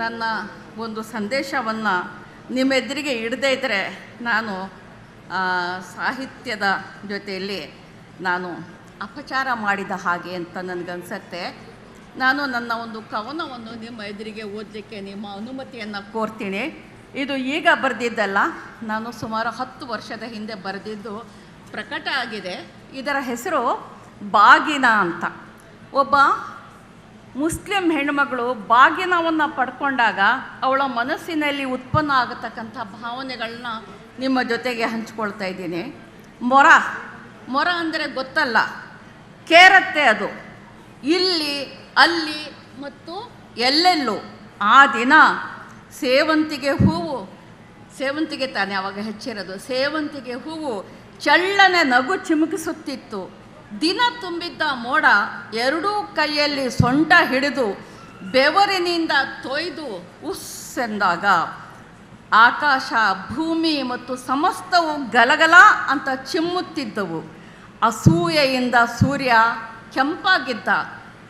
ನನ್ನ ಒಂದು ಸಂದೇಶವನ್ನು ನಿಮ್ಮೆದುರಿಗೆ ಇಡದೇ ಇದ್ದರೆ ನಾನು ಸಾಹಿತ್ಯದ ಜೊತೆಯಲ್ಲಿ ನಾನು ಅಪಚಾರ ಮಾಡಿದ ಹಾಗೆ ಅಂತ ನನಗನ್ಸತ್ತೆ. ನಾನು ನನ್ನ ಒಂದು ಕವನವನ್ನು ನಿಮ್ಮ ಎದುರಿಗೆ ಓದಲಿಕ್ಕೆ ನಿಮ್ಮ ಅನುಮತಿಯನ್ನು ಕೋರ್ತೀನಿ. ಇದು ಈಗ ಬರೆದಿದ್ದಲ್ಲ, ನಾನು ಸುಮಾರು ಹತ್ತು ವರ್ಷದ ಹಿಂದೆ ಬರೆದಿದ್ದು ಪ್ರಕಟ ಆಗಿದೆ. ಇದರ ಹೆಸರು ಬಾಗಿನ ಅಂತ. ಒಬ್ಬ ಮುಸ್ಲಿಂ ಹೆಣ್ಮಗಳು ಬಾಗಿನವನ್ನು ಪಡ್ಕೊಂಡಾಗ ಅವಳ ಮನಸ್ಸಿನಲ್ಲಿ ಉತ್ಪನ್ನ ಆಗತಕ್ಕಂಥ ಭಾವನೆಗಳನ್ನ ನಿಮ್ಮ ಜೊತೆಗೆ ಹಂಚ್ಕೊಳ್ತಾ ಇದ್ದೀನಿ. ಮೊರ ಮೊರ ಅಂದರೆ ಗೊತ್ತಲ್ಲ, ಕೇರತ್ತೆ ಅದು. ಇಲ್ಲಿ, ಅಲ್ಲಿ ಮತ್ತು ಎಲ್ಲೆಲ್ಲೂ. ಆ ದಿನ ಸೇವಂತಿಗೆ ಹೂವು, ಸೇವಂತಿಗೆ ತಾನೇ ಅವಾಗ ಹೆಚ್ಚಿರೋದು, ಸೇವಂತಿಗೆ ಹೂವು ಚಳ್ಳನೆ ನಗು ಚಿಮುಕಿಸುತ್ತಿತ್ತು. ದಿನ ತುಂಬಿದ್ದ ಮೋಡ ಎರಡೂ ಕೈಯಲ್ಲಿ ಸೊಂಟ ಹಿಡಿದು ಬೆವರಿನಿಂದ ತೊಯ್ದು ಉಸ್ ಎಂದಾಗ ಆಕಾಶ, ಭೂಮಿ ಮತ್ತು ಸಮಸ್ತವು ಗಲಗಲ ಅಂತ ಚಿಮ್ಮುತ್ತಿದ್ದವು. ಅಸೂಯೆಯಿಂದ ಸೂರ್ಯ ಕೆಂಪಾಗಿದ್ದ.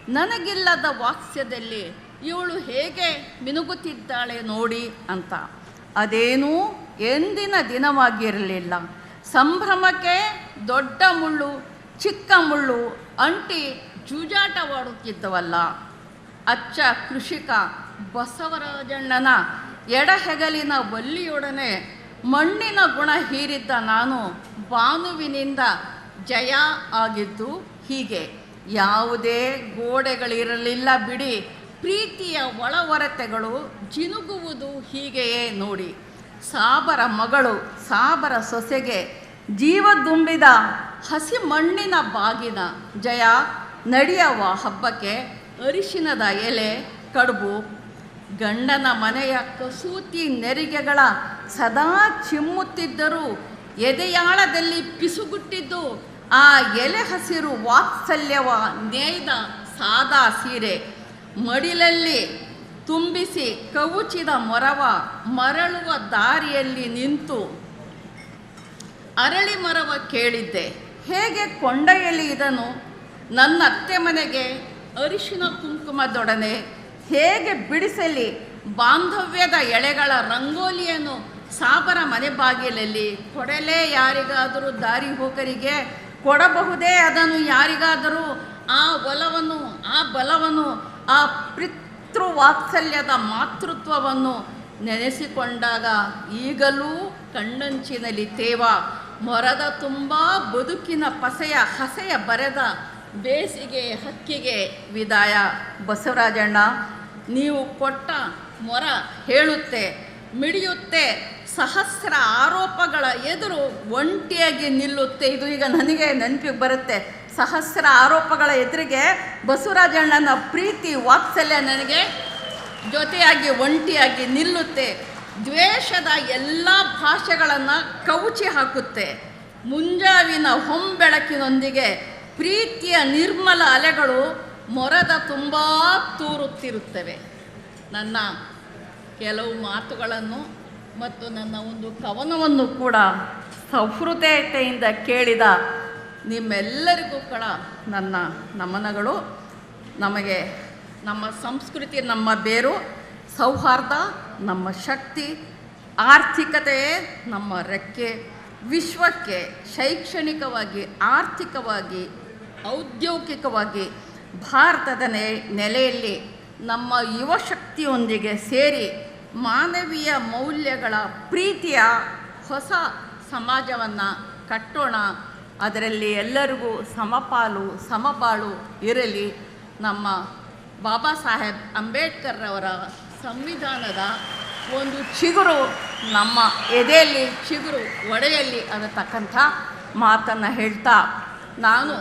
ನನಗಿಲ್ಲದ ವಾಕ್ಸ್ಯದಲ್ಲಿ ಇವಳು ಹೇಗೆ ಮಿನುಗುತ್ತಿದ್ದಾಳೆ ನೋಡಿ ಅಂತ. ಅದೇನೂ ಎಂದಿನ ದಿನವಾಗಿರಲಿಲ್ಲ. ಸಂಭ್ರಮಕ್ಕೆ ದೊಡ್ಡ ಮುಳ್ಳು ಚಿಕ್ಕ ಮುಳ್ಳು, ಅಂಟಿ ಜೂಜಾಟವಾಡುತ್ತಿದ್ದವಲ್ಲ. ಅಚ್ಚ ಕೃಷಿಕ ಬಸವರಾಜಣ್ಣನ ಎಡಹೆಗಲಿನ ಬಲ್ಲಿಯೊಡನೆ ಮಣ್ಣಿನ ಗುಣ ಹೀರಿದ್ದ ನಾನು ಬಾನುವಿನಿಂದ ಜಯ ಆಗಿದ್ದು ಹೀಗೆ. ಯಾವುದೇ ಗೋಡೆಗಳಿರಲಿಲ್ಲ ಬಿಡಿ, ಪ್ರೀತಿಯ ಒಳವರತೆಗಳು ಜಿನುಗುವುದು ಹೀಗೆಯೇ ನೋಡಿ. ಸಾಬರ ಮಗಳು ಸಾಬರ ಸೊಸೆಗೆ ಜೀವ ತುಂಬಿದ ಹಸಿ ಮಣ್ಣಿನ ಬಾಗಿನ ಜಯ ನಡೆಯವ ಹಬ್ಬಕ್ಕೆ ಅರಿಶಿನದ ಎಲೆ, ಕಡುಬು, ಗಂಡನ ಮನೆಯ ಕಸೂತಿ ನೆರಿಗೆಗಳ ಸದಾ ಚಿಮ್ಮುತ್ತಿದ್ದರೂ ಎದೆಯಾಳದಲ್ಲಿ ಪಿಸುಗುಟ್ಟಿದ್ದು ಆ ಎಲೆ ಹಸಿರು ವಾತ್ಸಲ್ಯವ ನೇಯ್ದ ಸಾದಾ ಸೀರೆ. ಮಡಿಲಲ್ಲಿ ತುಂಬಿಸಿ ಕವುಚಿದ ಮೊರವ ಮರಳುವ ದಾರಿಯಲ್ಲಿ ನಿಂತು ಅರಳಿ ಮರವ ಕೇಳಿದ್ದೆ. ಹೇಗೆ ಕೊಂಡೊಯ್ಯಲಿ ಇದನು ನನ್ನ ಅತ್ತೆ ಮನೆಗೆ ಅರಿಶಿನ ಕುಂಕುಮದೊಡನೆ ಹೇಗೆ ಬಿಡಿಸಲಿ? ಬಾಂಧವ್ಯದ ಎಳೆಗಳ ರಂಗೋಲಿಯನ್ನು ಸಾಬರ ಮನೆ ಬಾಗಿಲಲ್ಲಿ ಕೊಡಲೇ ಯಾರಿಗಾದರೂ ದಾರಿ ಹೋಕರಿಗೆ ಕೊಡಬಹುದೇ ಅದನ್ನು ಯಾರಿಗಾದರೂ? ಆ ಒಲವನ್ನು, ಆ ಬಲವನ್ನು, ಆ ಪಿತೃವಾತ್ಸಲ್ಯದ ಮಾತೃತ್ವವನ್ನು ನೆನೆಸಿಕೊಂಡಾಗ ಈಗಲೂ ಕಣ್ಣಂಚಿನಲ್ಲಿ ತೇವ ಮೊರದ ತುಂಬ ಬದುಕಿನ ಪಸೆಯ ಹಸೆಯ ಬರೆದ ಬೇಸಿಗೆ ಹಕ್ಕಿಗೆ ವಿದಾಯ. ಬಸವರಾಜಣ್ಣ, ನೀವು ಕೊಟ್ಟ ಮೊರ ಹೇಳುತ್ತೆ, ಮಿಡಿಯುತ್ತೆ, ಸಹಸ್ರ ಆರೋಪಗಳ ಎದುರು ಒಂಟಿಯಾಗಿ ನಿಲ್ಲುತ್ತೆ. ಇದು ಈಗ ನನಗೆ ನೆನಪಿಗೆ ಬರುತ್ತೆ. ಸಹಸ್ರ ಆರೋಪಗಳ ಎದುರಿಗೆ ಬಸವರಾಜಣ್ಣನ ಪ್ರೀತಿ ವಾತ್ಸಲ್ಯ ನನಗೆ ಜೊತೆಯಾಗಿ ಒಂಟಿಯಾಗಿ ನಿಲ್ಲುತ್ತೆ. ದ್ವೇಷದ ಎಲ್ಲ ಭಾಷೆಗಳನ್ನು ಕವುಚಿ ಹಾಕುತ್ತೆ. ಮುಂಜಾವಿನ ಹೊಂಬೆಳಕಿನೊಂದಿಗೆ ಪ್ರೀತಿಯ ನಿರ್ಮಲ ಅಲೆಗಳು ಮೊರದ ತುಂಬ ತೂರುತ್ತಿರುತ್ತವೆ. ನನ್ನ ಕೆಲವು ಮಾತುಗಳನ್ನು ಮತ್ತು ನನ್ನ ಒಂದು ಕವನವನ್ನು ಕೂಡ ಸಹೃದಯತೆಯಿಂದ ಕೇಳಿದ ನಿಮ್ಮೆಲ್ಲರಿಗೂ ಕೂಡ ನನ್ನ ನಮನಗಳು. ನಮಗೆ ನಮ್ಮ ಸಂಸ್ಕೃತಿ ನಮ್ಮ ಬೇರು. ಸೌಹಾರ್ದ, ನಮ್ಮ ಶಕ್ತಿ ಆರ್ಥಿಕತೆಯೇ ನಮ್ಮ ರೆಕ್ಕೆ, ವಿಶ್ವಕ್ಕೆ ಶೈಕ್ಷಣಿಕವಾಗಿ, ಆರ್ಥಿಕವಾಗಿ, ಔದ್ಯೋಗಿಕವಾಗಿ, ಭಾರತದ ನೆ ನೆಲೆಯಲ್ಲಿ ನಮ್ಮ ಯುವಶಕ್ತಿಯೊಂದಿಗೆ ಸೇರಿ ಮಾನವೀಯ ಮೌಲ್ಯಗಳ ಪ್ರೀತಿಯ ಹೊಸ ಸಮಾಜವನ್ನು ಕಟ್ಟೋಣ. ಅದರಲ್ಲಿ ಎಲ್ಲರಿಗೂ ಸಮಪಾಲು, ಸಮಬಾಳು ಇರಲಿ. ನಮ್ಮ ಬಾಬಾ ಸಾಹೇಬ್ ಅಂಬೇಡ್ಕರ್ರವರ ಸಂವಿಧಾನದ ಒಂದು ಚಿಗುರು ನಮ್ಮ ಎದೆಯಲ್ಲಿ ಚಿಗುರು ಒಡೆಯಲ್ಲಿ ಅನ್ನತಕ್ಕಂಥ ಮಾತನ್ನು ಹೇಳ್ತಾ ನಾನು